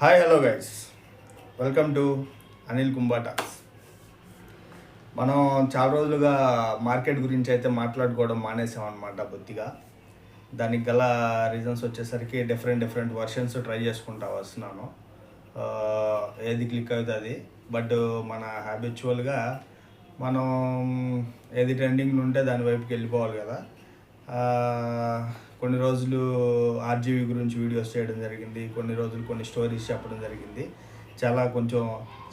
Hi hello guys welcome to Anil కుంబాటాస్ మనం చాలా రోజులుగా మార్కెట్ గురించి అయితే మాట్లాడుకోవడం మానేసామన్నమాట బొత్తిగా. దానికి గల రీజన్స్ వచ్చేసరికి డిఫరెంట్ డిఫరెంట్ వర్షన్స్ ట్రై చేసుకుంటా వస్తున్నాను. ఏది క్లిక్ అవుతుంది అది. బట్ మన హ్యాబిచువల్గా మనం ఏది ట్రెండింగ్ ఉంటే దాని వైపుకి వెళ్ళిపోవాలి కదా. కొన్ని రోజులు ఆర్జీవీ గురించి వీడియోస్ చేయడం జరిగింది. కొన్ని రోజులు కొన్ని స్టోరీస్ చెప్పడం జరిగింది. చాలా కొంచెం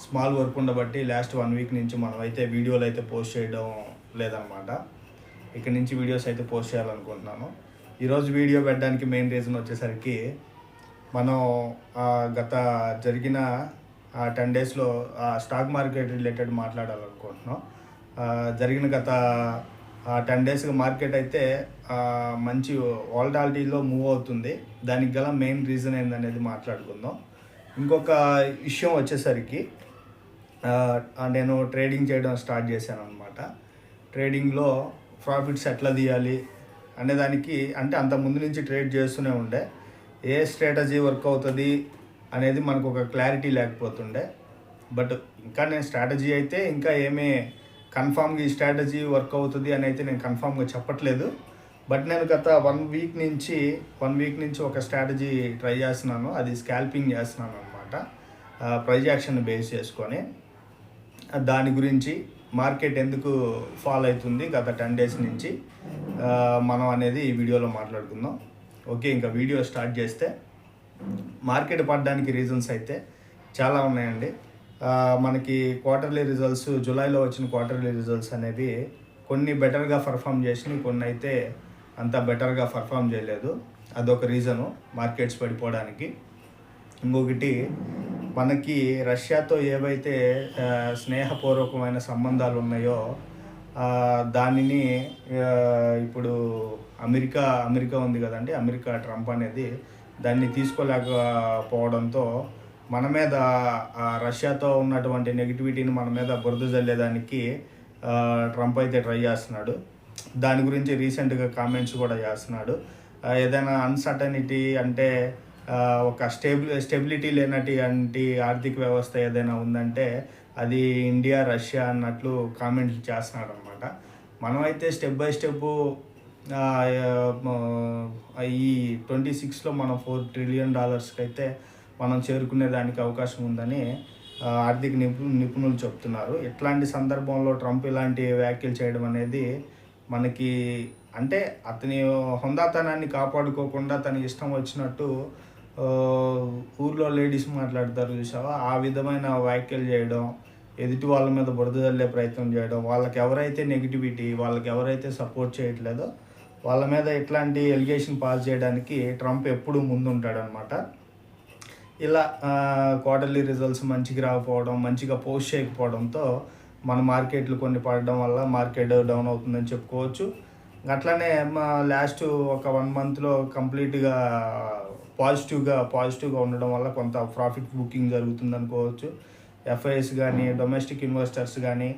స్మాల్ వర్క్ ఉండబట్టి లాస్ట్ వన్ వీక్ నుంచి మనం అయితే వీడియోలు అయితే పోస్ట్ చేయడం లేదనమాట ఇక్కడ నుంచి వీడియోస్ అయితే పోస్ట్ చేయాలనుకుంటున్నాను. ఈరోజు వీడియో పెట్టడానికి మెయిన్ రీజన్ వచ్చేసరికి మనం గత జరిగిన టెన్ డేస్లో స్టాక్ మార్కెట్ రిలేటెడ్ మాట్లాడాలనుకుంటున్నాం. జరిగిన గత టెన్ డేస్గా మార్కెట్ అయితే మంచి వాల్టాలిటీలో మూవ్ అవుతుంది. దానికి గల మెయిన్ రీజన్ ఏందనేది మాట్లాడుకుందాం. ఇంకొక విషయం వచ్చేసరికి నేను ట్రేడింగ్ చేయడం స్టార్ట్ చేశాను అనమాట ట్రేడింగ్లో ప్రాఫిట్స్ ఎట్లా తీయాలి అనే దానికి అంటే అంత ముందు నుంచి ట్రేడ్ చేస్తూనే ఉండే. ఏ స్ట్రాటజీ వర్క్ అవుతుంది అనేది మనకు ఒక క్లారిటీ లేకపోతుండే. బట్ ఇంకా నేను స్ట్రాటజీ అయితే ఇంకా ఏమీ కన్ఫామ్గా ఈ స్ట్రాటజీ వర్క్ అవుతుంది అని అయితే నేను కన్ఫామ్గా చెప్పట్లేదు. బట్ నేను గత వన్ వీక్ నుంచి వన్ వీక్ నుంచి ఒక స్ట్రాటజీ ట్రై చేస్తున్నాను. అది స్కాల్పింగ్ చేస్తున్నాను అనమాట ప్రైజ్ యాక్షన్ బేస్ చేసుకొని. దాని గురించి మార్కెట్ ఎందుకు ఫాల్ అవుతుంది గత టెన్ డేస్ నుంచి మనం అనేది ఈ వీడియోలో మాట్లాడుకుందాం. ఓకే ఇంకా వీడియో స్టార్ట్ చేస్తే మార్కెట్ పడడానికి రీజన్స్ అయితే చాలా ఉన్నాయండి. మనకి క్వార్టర్లీ రిజల్ట్స్ జూలైలో వచ్చిన క్వార్టర్లీ రిజల్ట్స్ అనేవి కొన్ని బెటర్గా పర్ఫామ్ చేసినాయి కొన్ని అయితే అంత బెటర్గా పర్ఫామ్ చేయలేదు. అదొక రీజను మార్కెట్స్ పడిపోవడానికి. ఇంకొకటి మనకి రష్యాతో ఏవైతే స్నేహపూర్వకమైన సంబంధాలు ఉన్నాయో దానిని ఇప్పుడు అమెరికా అమెరికా ఉంది కదండి అమెరికా ట్రంప్ అనేది దాన్ని తీసుకోలేకపోవడంతో మన మీద ఆ, రష్యాతో ఉన్నటువంటి నెగిటివిటీని మన మీద బురద జల్లేదానికి ట్రంప్ అయితే ట్రై చేస్తున్నాడు. దాని గురించి రీసెంట్గా కామెంట్స్ కూడా చేస్తున్నాడు. ఏదైనా అన్సర్టనిటీ అంటే ఒక స్టేబుల్ స్టెబిలిటీ లేనటువంటి ఆర్థిక వ్యవస్థ ఏదైనా ఉందంటే అది ఇండియా రష్యా అన్నట్లు కామెంట్లు చేస్తున్నాడు అనమాట మనమైతే స్టెప్ బై స్టెప్ ఈ ట్వంటీ సిక్స్లో మనం ఫోర్ ట్రిలియన్ డాలర్స్కి అయితే మనం చేరుకునే దానికి అవకాశం ఉందని ఆర్థిక నిపు నిపుణులు చెప్తున్నారు. ఇట్లాంటి సందర్భంలో ట్రంప్ ఇలాంటి వ్యాఖ్యలు చేయడం అనేది మనకి అంటే అతని హుందాతనాన్ని కాపాడుకోకుండా తన ఇష్టం వచ్చినట్టు ఊర్లో లేడీస్ మాట్లాడతారు చూసావా ఆ విధమైన వ్యాఖ్యలు చేయడం ఎదుటి వాళ్ళ మీద బురద చల్లే ప్రయత్నం చేయడం వాళ్ళకి ఎవరైతే నెగిటివిటీ వాళ్ళకి ఎవరైతే సపోర్ట్ చేయట్లేదో వాళ్ళ మీద ఇట్లాంటి ఎలిగేషన్ పాస్ చేయడానికి ట్రంప్ ఎప్పుడూ ముందుంటాడనమాట ఇలా క్వార్టర్లీ రిజల్ట్స్ మంచిగా రాకపోవడం మంచిగా పోస్ట్ చేయకపోవడంతో మన మార్కెట్లు కొన్ని పడడం వల్ల మార్కెట్ డౌన్ అవుతుందని చెప్పుకోవచ్చు. అట్లనే లాస్ట్ ఒక వన్ మంత్లో కంప్లీట్గా పాజిటివ్గా పాజిటివ్గా ఉండడం వల్ల కొంత ప్రాఫిట్ బుకింగ్ జరుగుతుంది అనుకోవచ్చు. ఎఫ్ఐఎస్ కానీ డొమెస్టిక్ ఇన్వెస్టర్స్ కానీ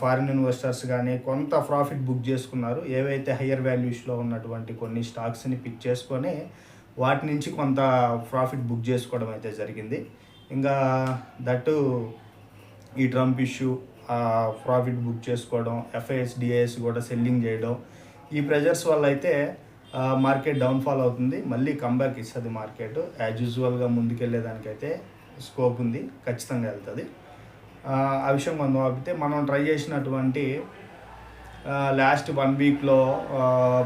ఫారిన్ ఇన్వెస్టర్స్ కానీ కొంత ప్రాఫిట్ బుక్ చేసుకున్నారు. ఏవైతే హయ్యర్ వాల్యూస్లో ఉన్నటువంటి కొన్ని స్టాక్స్ని పిక్ చేసుకొని వాటి నుంచి కొంత ప్రాఫిట్ బుక్ చేసుకోవడం అయితే జరిగింది. ఇంకా దట్టు ఈ ట్రంప్ ఇష్యూ ప్రాఫిట్ బుక్ చేసుకోవడం ఎఫ్ఐఎస్ డిఐఎస్ కూడా సెల్లింగ్ చేయడం ఈ ప్రెజర్స్ వల్ల అయితే మార్కెట్ డౌన్ఫాల్ అవుతుంది. మళ్ళీ కంబ్యాక్ ఇస్తుంది మార్కెట్. యాజ్ యూజువల్గా ముందుకెళ్ళేదానికైతే స్కోప్ ఉంది. ఖచ్చితంగా వెళ్తుంది. ఆ, విషయం మనం ఆపితే మనం ట్రై చేసినటువంటి లాస్ట్ వన్ వీక్లో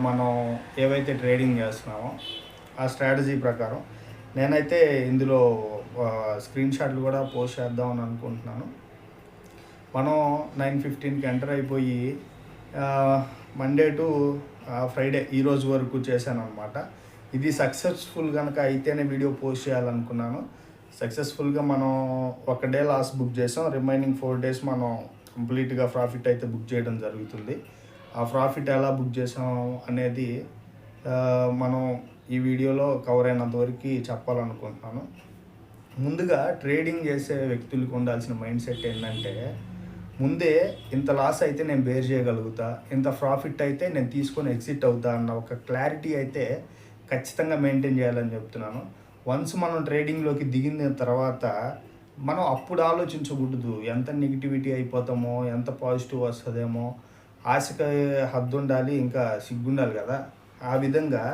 మనం ఏవైతే ట్రేడింగ్ చేస్తున్నామో ఆ స్ట్రాటజీ ప్రకారం. నేనైతే ఇందులో స్క్రీన్ షాట్లు కూడా పోస్ట్ చేద్దామని అనుకుంటున్నాను. మనం నైన్ ఫిఫ్టీన్కి ఎంటర్ అయిపోయి మండే టు ఫ్రైడే ఈ రోజు వరకు చేశాను అనమాట ఇది సక్సెస్ఫుల్ కనుక అయితేనే వీడియో పోస్ట్ చేయాలనుకున్నాను. సక్సెస్ఫుల్గా మనం ఒక డే లాస్ట్ బుక్ చేసాం. రిమైనింగ్ ఫోర్ డేస్ మనం కంప్లీట్గా ప్రాఫిట్ అయితే బుక్ చేయడం జరుగుతుంది. ఆ ప్రాఫిట్ ఎలా బుక్ చేసాం అనేది మనం ఈ వీడియోలో కవర్ అయినంత వరకు చెప్పాలనుకుంటున్నాను. ముందుగా ట్రేడింగ్ చేసే వ్యక్తులకు ఉండాల్సిన మైండ్ సెట్ ఏంటంటే ముందే ఇంత లాస్ అయితే నేను బేర్ చేయగలుగుతా ఇంత ప్రాఫిట్ అయితే నేను తీసుకొని ఎగ్జిట్ అవుతా అన్న ఒక క్లారిటీ అయితే ఖచ్చితంగా మెయింటైన్ చేయాలని చెప్తున్నాను. వన్స్ మనం ట్రేడింగ్లోకి దిగిన తర్వాత మనం అప్పుడు ఆలోచించకూడదు ఎంత నెగిటివిటీ అయిపోతామో ఎంత పాజిటివ్ వస్తుందేమో. ఆశకి హద్దు ఉండాలి ఇంకా సిగ్గుండాలి కదా. ఆ విధంగా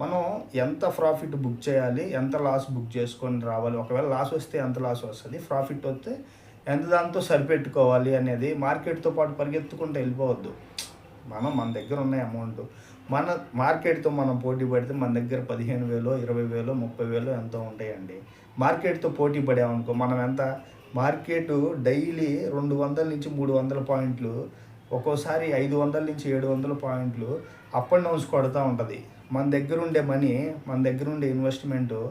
మనం ఎంత ప్రాఫిట్ బుక్ చేయాలి ఎంత లాస్ బుక్ చేసుకొని రావాలి ఒకవేళ లాస్ వస్తే ఎంత లాస్ వస్తుంది ప్రాఫిట్ వస్తే ఎంత దాంతో సరిపెట్టుకోవాలి అనేది మార్కెట్తో పాటు పరిగెత్తుకుంటూ వెళ్ళిపోవద్దు. మనం మన దగ్గర ఉన్న అమౌంట్ మన మార్కెట్తో మనం పోటీ పడితే మన దగ్గర పదిహేను వేలు ఇరవై వేలు ముప్పై వేలు ఎంతో ఉంటాయండి. మార్కెట్తో పోటీ పడామనుకో మనం ఎంత మార్కెట్ డైలీ రెండు వందల నుంచి మూడు వందల పాయింట్లు ఒక్కోసారి ఐదు వందల నుంచి ఏడు వందల పాయింట్లు అప్ అండ్ డౌన్స్ కొడుతూ ఉంటుంది. మన దగ్గర ఉండే మనీ మన దగ్గర ఉండే ఇన్వెస్ట్మెంట్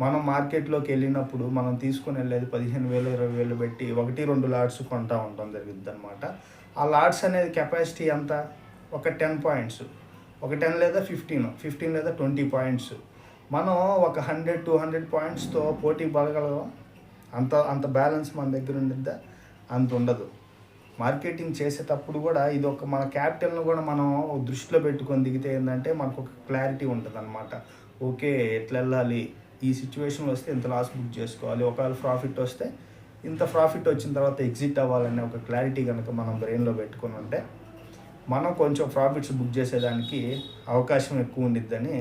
మనం మార్కెట్లోకి వెళ్ళినప్పుడు మనం తీసుకుని వెళ్ళేది పదిహేను వేలు ఇరవై వేలు పెట్టి ఒకటి రెండు లాట్స్ కొంటా ఉంటాం జరుగుద్ది అనమాట ఆ లాట్స్ అనేది కెపాసిటీ ఎంత? ఒక టెన్ పాయింట్స్. ఒక టెన్ లేదా ఫిఫ్టీన్ ఫిఫ్టీన్ లేదా ట్వంటీ పాయింట్స్. మనం ఒక హండ్రెడ్ టూ హండ్రెడ్ పాయింట్స్తో పోటీ పడగలవా అంత అంత బ్యాలెన్స్ మన దగ్గర ఉండిద్దా? అంత ఉండదు. మార్కెటింగ్ చేసేటప్పుడు కూడా ఇది ఒక మన క్యాపిటల్ను కూడా మనం దృష్టిలో పెట్టుకొని దిగితే ఏంటంటే మనకు ఒక క్లారిటీ ఉంటుంది అనమాట ఓకే ఎట్లా వెళ్ళాలి ఈ సిచ్యువేషన్లో వస్తే ఇంత లాస్ బుక్ చేసుకోవాలి. ఒకవేళ ప్రాఫిట్ వస్తే ఇంత ప్రాఫిట్ వచ్చిన తర్వాత ఎగ్జిట్ అవ్వాలనే ఒక క్లారిటీ కనుక మనం బ్రెయిన్లో పెట్టుకొని ఉంటే మనం కొంచెం ప్రాఫిట్స్ బుక్ చేసేదానికి అవకాశం ఎక్కువ ఉండిద్దని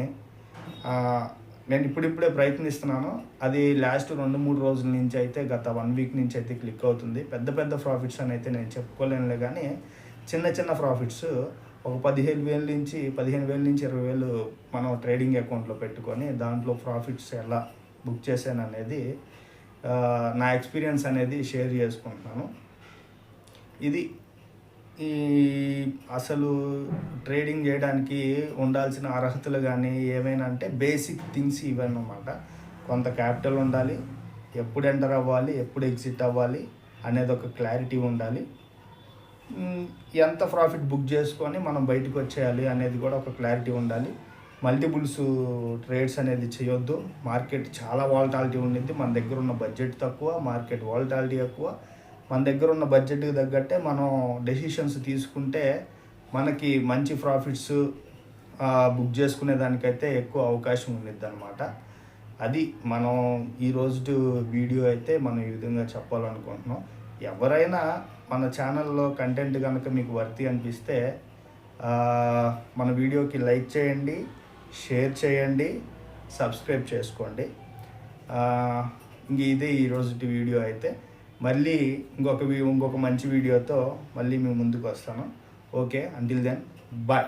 నేను ఇప్పుడిప్పుడే ప్రయత్నిస్తున్నాను. అది లాస్ట్ రెండు మూడు రోజుల నుంచి అయితే గత వన్ వీక్ నుంచి అయితే క్లిక్ అవుతుంది. పెద్ద పెద్ద ప్రాఫిట్స్ అని అయితే నేను చెప్పుకోలేనులే కానీ చిన్న చిన్న ప్రాఫిట్స్ ఒక పదిహేను వేల నుంచి పదిహేను వేల నుంచి ఇరవై వేలు మనం ట్రేడింగ్ అకౌంట్లో పెట్టుకొని దాంట్లో ప్రాఫిట్స్ ఎలా బుక్ చేశాను అనేది నా ఎక్స్పీరియన్స్ అనేది షేర్ చేసుకుంటున్నాను. ఇది ఈ అసలు ట్రేడింగ్ చేయడానికి ఉండాల్సిన అర్హతలు కానీ ఏమైనా అంటే బేసిక్ థింగ్స్ ఇవన్నమాట కొంత క్యాపిటల్ ఉండాలి ఎప్పుడు ఎంటర్ అవ్వాలి ఎప్పుడు ఎగ్జిట్ అవ్వాలి అనేది ఒక క్లారిటీ ఉండాలి. ఎంత ప్రాఫిట్ బుక్ చేసుకొని మనం బయటకు వచ్చేయాలి అనేది కూడా ఒక క్లారిటీ ఉండాలి. మల్టిపుల్స్ ట్రేడ్స్ అనేది చేయొద్దు. మార్కెట్ చాలా వాలటాలిటీ ఉండిద్ది. మన దగ్గర ఉన్న బడ్జెట్ తక్కువ మార్కెట్ వాలటాలిటీ ఎక్కువ. మన దగ్గర ఉన్న బడ్జెట్కి తగ్గట్టే మనం డెసిషన్స్ తీసుకుంటే మనకి మంచి ప్రాఫిట్స్ బుక్ చేసుకునే దానికైతే ఎక్కువ అవకాశం ఉండిద్ది అనమాట అది మనం ఈ రోజు వీడియో అయితే మనం ఈ విధంగా చెప్పాలనుకుంటున్నాం. ఎవరైనా మన ఛానల్లో కంటెంట్ కనుక మీకు వర్తి అనిపిస్తే మన వీడియోకి లైక్ చేయండి షేర్ చేయండి సబ్స్క్రైబ్ చేసుకోండి. ఇంక ఇదే ఈరోజు వీడియో అయితే. మళ్ళీ ఇంకొక ఇంకొక మంచి వీడియోతో మళ్ళీ మేము ముందుకు వస్తాను. Okay until then bye